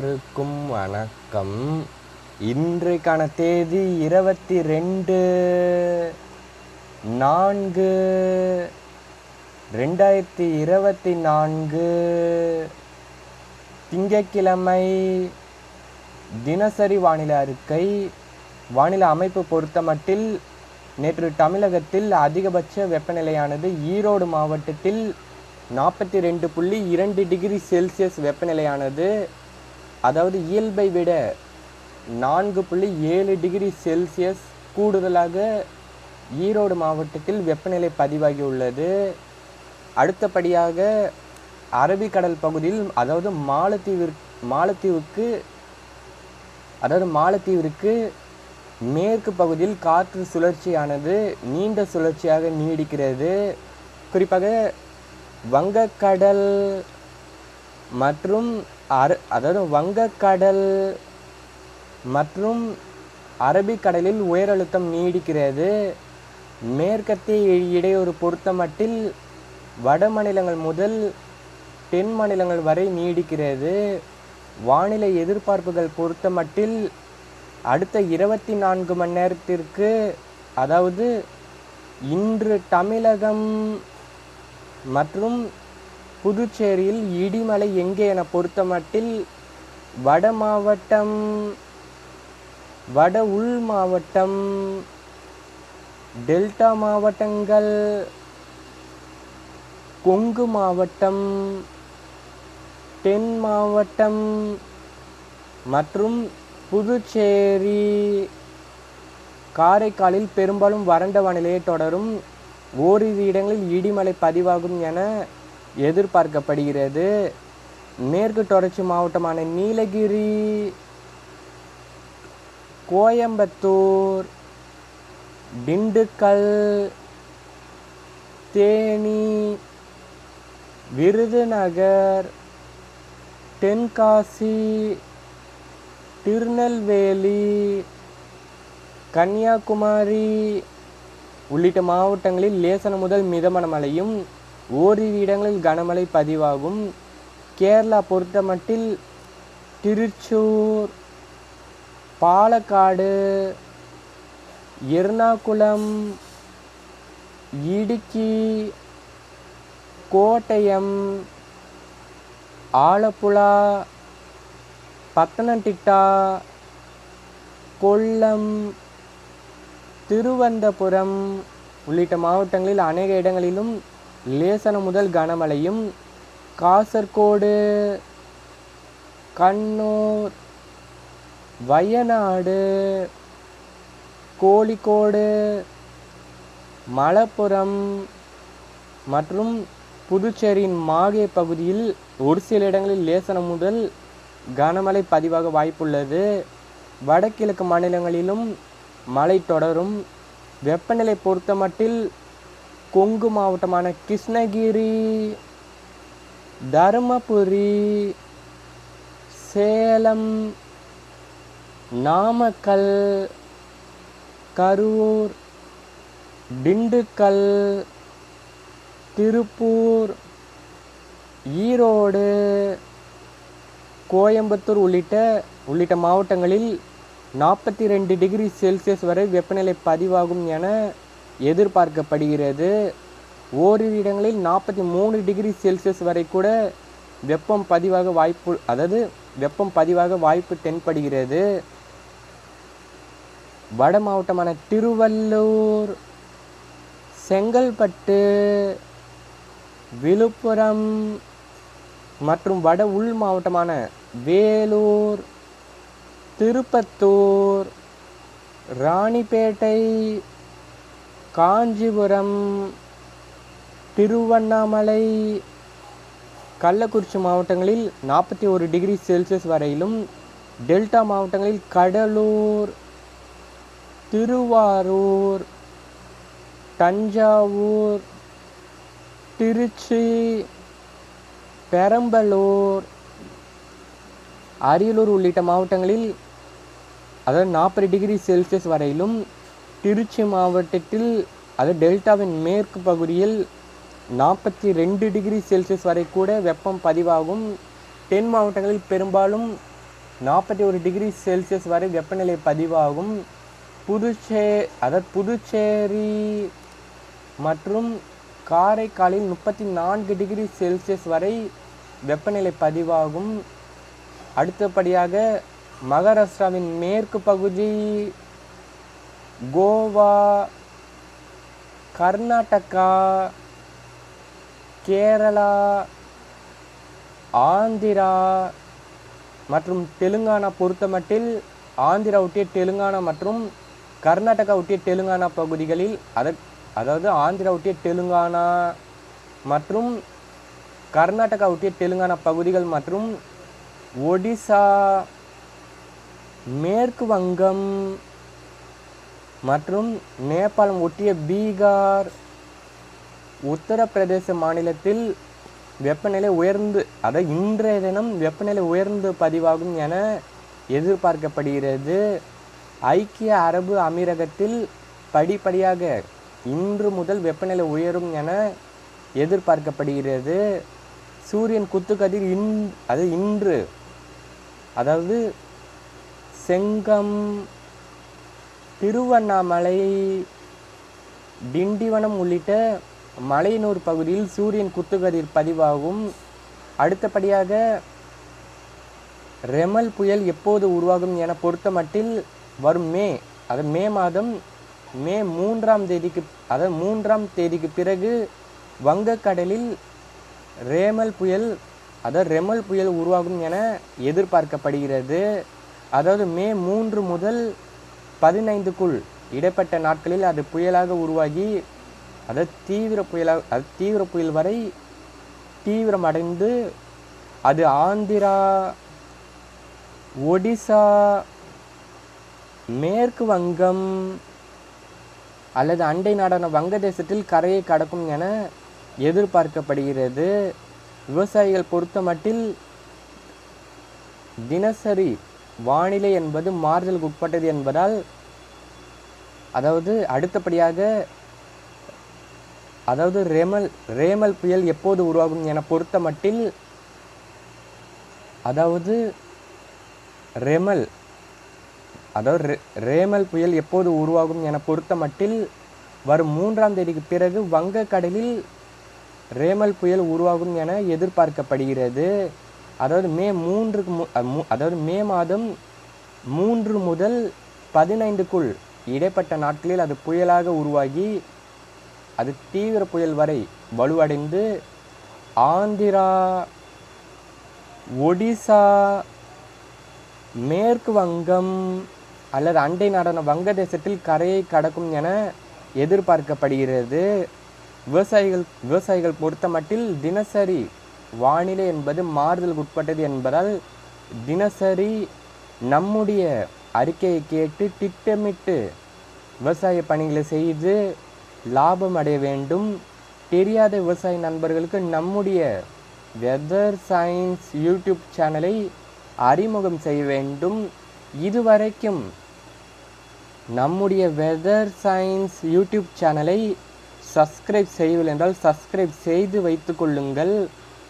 அனைவருக்கும் வணக்கம். இன்றைக்கான தேதி இருபத்தி ரெண்டு நான்கு ரெண்டாயிரத்தி இருபத்தி நான்கு திங்கக்கிழமை தினசரி வானிலை அறிக்கை. வானிலை அமைப்பு பொறுத்தமட்டில் நேற்று தமிழகத்தில் அதிகபட்ச வெப்பநிலையானது ஈரோடு மாவட்டத்தில் நாற்பத்தி ரெண்டு புள்ளி இரண்டு டிகிரி செல்சியஸ் வெப்பநிலையானது. அதாவது இயல்பை விட நான்கு புள்ளி ஏழு டிகிரி செல்சியஸ் கூடுதலாக ஈரோடு மாவட்டத்தில் வெப்பநிலை பதிவாகியுள்ளது அடுத்தபடியாக அரபிக்கடல் பகுதியில் அதாவது மாலத்தீவிற்கு மாலத்தீவுக்கு அதாவது மாலத்தீவிற்கு மேற்கு பகுதியில் காற்று சுழற்சியானது நீண்ட சுழற்சியாக நீடிக்கிறது. குறிப்பாக வங்கக்கடல் மற்றும் அர அதாவது வங்கக்கடல் மற்றும் அரபிக்கடலில் உயரழுத்தம் நீடிக்கிறது. மேற்கத்திய இடையூறு பொறுத்தமட்டில் வட மாநிலங்கள் முதல் தென் மாநிலங்கள் வரை நீடிக்கிறது. வானிலை எதிர்பார்ப்புகள் பொறுத்தமட்டில் அடுத்த இருபத்தி நான்கு மணி நேரத்திற்கு அதாவது இன்று தமிழகம் மற்றும் புதுச்சேரியில் இடிமலை எங்கே என பொறுத்தமட்டில் வட மாவட்டம் வட உள் மாவட்டம் டெல்டா மாவட்டங்கள் கொங்கு மாவட்டம் தென் மாவட்டம் மற்றும் புதுச்சேரி காரைக்காலில் பெரும்பாலும் வறண்ட வானிலையை தொடரும். ஓரிரு இடங்களில் இடிமலை பதிவாகும் என எதிர்பார்க்கப்படுகிறது. மேற்கு தொடர்ச்சி மாவட்டமான நீலகிரி கோயம்புத்தூர் திண்டுக்கல் தேனி விருதுநகர் தென்காசி திருநெல்வேலி கன்னியாகுமரி உள்ளிட்ட மாவட்டங்களில் லேசன முதல் மிதமான மழையும் ஓரிரு இடங்களில் கனமழை பதிவாகும். கேரளா பொறுத்தமட்டில் திருச்சூர் பாலக்காடு எர்ணாகுளம் இடுக்கி கோட்டயம் ஆலப்புழா பத்தனந்திட்டா கொல்லம் திருவந்தபுரம் உள்ளிட்ட மாவட்டங்களில் அநேக இடங்களிலும் லேசன முதல் கனமழையும் காசர்கோடு கண்ணூர் வயநாடு கோழிக்கோடு மலப்புரம் மற்றும் புதுச்சேரியின் மாகே பகுதியில் ஒரு சில இடங்களில் லேசன முதல் கனமழை பதிவாக வாய்ப்புள்ளது. வடகிழக்கு மாநிலங்களிலும் மழை தொடரும். வெப்பநிலை பொறுத்தமட்டில் கொங்கு மாவட்டமான கிருஷ்ணகிரி தருமபுரி சேலம் நாமக்கல் கரூர் திண்டுக்கல் திருப்பூர் ஈரோடு கோயம்புத்தூர் உள்ளிட்ட உள்ளிட்ட மாவட்டங்களில் நாற்பத்தி ரெண்டு டிகிரி செல்சியஸ் வரை வெப்பநிலை பதிவாகும் என எதிர்பார்க்கப்படுகிறது. ஓரிரு இடங்களில் நாற்பத்தி மூணு டிகிரி செல்சியஸ் வரை கூட வெப்பம் பதிவாக வாய்ப்பு அதாவது வெப்பம் பதிவாக வாய்ப்பு தென்படுகிறது. வட மாவட்டமான திருவள்ளூர் செங்கல்பட்டு விழுப்புரம் மற்றும் வட உள் மாவட்டமான வேலூர் திருப்பத்தூர் ராணிப்பேட்டை காஞ்சிபுரம் திருவண்ணாமலை கள்ளக்குறிச்சி மாவட்டங்களில் நாற்பத்தி ஒரு டிகிரி செல்சியஸ் வரையிலும் டெல்டா மாவட்டங்களில் கடலூர் திருவாரூர் தஞ்சாவூர் திருச்சி பெரம்பலூர் அரியலூர் உள்ளிட்ட மாவட்டங்களில் அதாவது நாற்பது டிகிரி செல்சியஸ் வரையிலும் திருச்சி மாவட்டத்தில் அது டெல்டாவின் மேற்கு பகுதியில் நாற்பத்தி ரெண்டு டிகிரி செல்சியஸ் வரை கூட வெப்பம் பதிவாகும். தென் மாவட்டங்களில் பெரும்பாலும் நாற்பத்தி ஒரு டிகிரி செல்சியஸ் வரை வெப்பநிலை பதிவாகும். புதுச்சே அதாவது புதுச்சேரி மற்றும் காரைக்காலில் முப்பத்தி நான்கு டிகிரி செல்சியஸ் வரை வெப்பநிலை பதிவாகும். அடுத்தபடியாக மகாராஷ்டிராவின் மேற்கு பகுதி கோவா கர்நாடகா கேரளா ஆந்திரா மற்றும் தெலுங்கானா பொறுத்தமட்டில் ஆந்திரா ஒட்டிய தெலுங்கானா மற்றும் கர்நாடகா ஒட்டிய தெலுங்கானா பகுதிகளில் அத அதாவது ஆந்திரா ஒட்டிய தெலுங்கானா மற்றும் கர்நாடகா ஒட்டிய தெலுங்கானா பகுதிகள் மற்றும் ஒடிசா மேற்கு வங்கம் மற்றும் நேபாளம் ஒட்டிய பீகார் உத்தரப்பிரதேச மாநிலத்தில் வெப்பநிலை உயர்ந்து அதாவது இன்றைய தினம் வெப்பநிலை உயர்ந்து பதிவாகும் என எதிர்பார்க்கப்படுகிறது. ஐக்கிய அரபு அமீரகத்தில் படிப்படியாக இன்று முதல் வெப்பநிலை உயரும் என எதிர்பார்க்கப்படுகிறது. சூரியன் குத்துக்கதிர் இன் அது இன்று அதாவது செங்கம் திருவண்ணாமலை திண்டிவனம் உள்ளிட்ட மலையனூர் பகுதியில் சூரியன் குத்துகதிர் பதிவாகும். அடுத்தபடியாக ரெமல் புயல் எப்போது உருவாகும் என பொறுத்தமட்டில் வரும் மே அது மே மாதம் மே மூன்றாம் தேதிக்கு அதாவது மூன்றாம் தேதிக்கு பிறகு வங்கக்கடலில் ரேமல் புயல் அதாவது ரெமல் புயல் உருவாகும் என எதிர்பார்க்கப்படுகிறது. அதாவது மே மூன்று முதல் பதினைந்துக்குள் இடைப்பட்ட நாட்களில் அது புயலாக உருவாகி அதாவது தீவிர புயலாக அது தீவிர புயல் வரை தீவிரமடைந்து அது ஆந்திரா ஒடிசா மேற்கு வங்கம் அல்லது அண்டை நாடான வங்கதேசத்தில் கரையை கடக்கும் என எதிர்பார்க்கப்படுகிறது. விவசாயிகள் பொறுத்தமட்டில் தினசரி வானிலை என்பது மாறுதலுக்கு உட்பட்டது என்பதால் அதாவது அடுத்தபடியாக அதாவது ரெமல் ரேமல் புயல் எப்போது உருவாகும் என பொறுத்தமட்டில் அதாவது ரெமல் அதாவது ரே- ரேமல் புயல் எப்போது உருவாகும் என பொறுத்தமட்டில் வரும் மூன்றாம் தேதிக்கு பிறகு வங்கக்கடலில் ரேமல் புயல் உருவாகும் என எதிர்பார்க்கப்படுகிறது. அதாவது மே மூன்றுக்கு மு- அதாவது மே மாதம் மூன்று முதல் பதினைந்துக்குள் இடைப்பட்ட நாட்களில் அது புயலாக உருவாகி அது தீவிர புயல் வரை வலுவடைந்து ஆந்திரா ஒடிசா மேற்கு வங்கம் அல்லது அண்டை நாடான வங்கதேசத்தில் கரையை கடக்கும் என எதிர்பார்க்கப்படுகிறது. விவசாயிகள் விவசாயிகள் பொறுத்தமட்டில் தினசரி வானிலை என்பது மாறுதலுக்கு உட்பட்டது என்பதால் தினசரி நம்முடைய அறிக்கையை கேட்டு திட்டமிட்டு விவசாய பணிகளை செய்து லாபம் அடைய வேண்டும். தெரியாத விவசாய நண்பர்களுக்கு நம்முடைய வெதர் சயின்ஸ் யூடியூப் சேனலை அறிமுகம் செய்ய வேண்டும். இதுவரைக்கும் நம்முடைய வெதர் சயின்ஸ் யூடியூப் சேனலை சப்ஸ்கிரைப் செய்யவில்லை என்றால் சப்ஸ்கிரைப் செய்து வைத்து கொள்ளுங்கள்.